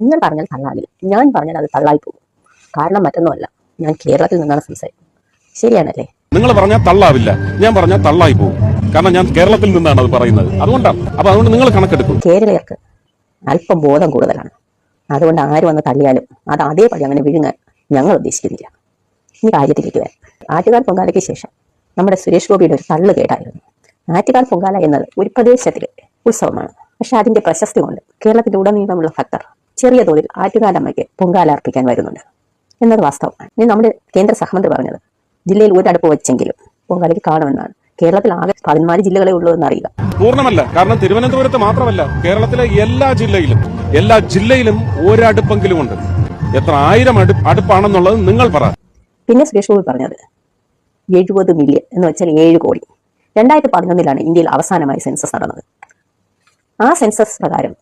നിങ്ങൾ പറഞ്ഞാൽ തള്ളാകില്ല ഞാൻ പറഞ്ഞാൽ അത് തള്ളായി പോകും കാരണം മറ്റൊന്നുമല്ല. ഞാൻ കേരളത്തിൽ നിന്നാണ് സംസാരിക്കുന്നത്. ശരിയാണല്ലേ? നിങ്ങൾ പറഞ്ഞാൽ തള്ളാവില്ല. ഞാൻ പറഞ്ഞാൽ തള്ളായി പോകും കാരണം ഞാൻ കേരളത്തിൽ നിന്നാണ് അത് പറയുന്നത്. അതുകൊണ്ടാണ്. അപ്പൊ അതുകൊണ്ട് നിങ്ങൾ കണക്കെടുക്കും. കേരളീയർക്ക് അല്പം ബോധം കൂടുതലാണ്. അതുകൊണ്ട് ആര് വന്ന് തള്ളിയാലും അത് അതേപടി അങ്ങനെ വിഴുങ്ങാൻ ഞങ്ങൾ ഉദ്ദേശിക്കുന്നില്ല. ഈ കാര്യത്തിലേക്ക് വരാം. ആറ്റുകാൽ പൊങ്കാലയ്ക്ക് ശേഷം നമ്മുടെ സുരേഷ് ഗോപിയുടെ ഒരു തള്ളു കേട്ടായിരുന്നു ആറ്റുകാൽ പൊങ്കാല എന്നത് ഒരു പ്രദേശത്തിലെ ഉത്സവമാണ്. പക്ഷെ അതിന്റെ പ്രശസ്തി കൊണ്ട് കേരളത്തിന്റെ ഉടനീളമുള്ള ഭക്തർ ചെറിയ തോതിൽ ആറ്റുകാലമ്മയ്ക്ക് പൊങ്കാല അർപ്പിക്കാൻ വരുന്നുണ്ട്. എന്നത് വാസ്തവമാണ്. ഇനി നമ്മുടെ കേന്ദ്ര സഹമന്ത്രി പറഞ്ഞത് ജില്ലയിൽ ഒരടുപ്പ് വെച്ചെങ്കിലും പൊങ്കാലയ്ക്ക് കാണുമെന്നാണ്. കേരളത്തിൽ ആകെ പതിനാല് ജില്ലകളെ ഉള്ളൂ എന്ന് എന്നറിയുക പൂർണമല്ല. കാരണം തിരുവനന്തപുരത്ത് മാത്രമല്ല കേരളത്തിലെ എല്ലാ ജില്ലയിലും എല്ലാ ജില്ലയിലും ഒരടുപ്പെങ്കിലും ഉണ്ട് എത്ര ആയിരം അടുപ്പ് അടുപ്പാണെന്നുള്ളത് നിങ്ങൾ പറ. പിന്നെ സുരേഷ് ഗോപി പറഞ്ഞത് എഴുപത് മില്യൺ എന്ന് വെച്ചാൽ ഏഴ് കോടി. രണ്ടായിരത്തി പതിനൊന്നിലാണ് ഇന്ത്യയിൽ അവസാനമായി സെൻസസ് നടന്നത്. ആ സെൻസസ് പ്രകാരം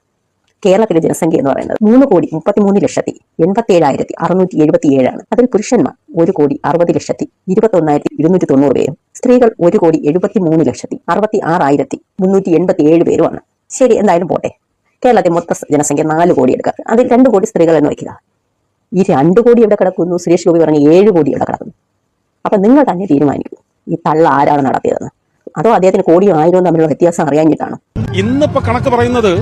കേരളത്തിലെ ജനസംഖ്യ എന്ന് പറയുന്നത് മൂന്ന് കോടി മുപ്പത്തിമൂന്ന് ലക്ഷത്തി എൺപത്തി ഏഴായിരത്തി അറുന്നൂറ്റി എഴുപത്തി ഏഴാണ് അതിൽ പുരുഷന്മാർ ഒരു കോടി അറുപത് ലക്ഷത്തി ഇരുപത്തി ഒന്നായിരത്തി ഇരുന്നൂറ്റി തൊണ്ണൂറ് പേരും സ്ത്രീകൾ ഒരു കോടി എഴുപത്തി മൂന്ന് ലക്ഷത്തി അറുപത്തി ആറായിരത്തി മുന്നൂറ്റി എൺപത്തി ഏഴ് പേരുമാണ്. ശരി എന്തായാലും പോട്ടെ. കേരളത്തിൽ മൊത്ത ജനസംഖ്യ നാല് കോടി എടുക്കുക. അതിൽ രണ്ട് കോടി സ്ത്രീകൾ എന്ന് വയ്ക്കുക. ഈ രണ്ട് കോടി എവിടെ കിടക്കുന്നു? സുരേഷ് ഗോപി പറഞ്ഞ ഏഴ് കോടി എവിടെ കിടക്കുന്നു. അപ്പൊ നിങ്ങൾ തന്നെ തീരുമാനിക്കൂ. ഈ തള്ള ആരാണ് നടത്തിയതെന്ന്. അതോ അദ്ദേഹത്തിന് കോടിയും ആയിരവും തമ്മിലുള്ള വ്യത്യാസം അറിയാഞ്ഞിട്ടാണ്? ഇന്നിപ്പോ കണക്ക് പറയുന്നത്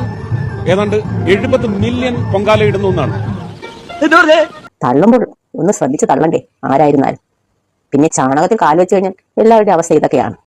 ഏതാണ്ട് എഴുപത് മില്യൺ പൊങ്കാല ഇടുന്നു എന്നാണ് തള്ളുമ്പോൾ ഒന്ന് ശ്രദ്ധിച്ച് തള്ളണ്ടേ ആരായിരുന്നാലും. പിന്നെ ചാണകത്തിൽ കാലുവെച്ച് കഴിഞ്ഞാൽ എല്ലാവരുടെയും അവസ്ഥ ഇതൊക്കെയാണ്.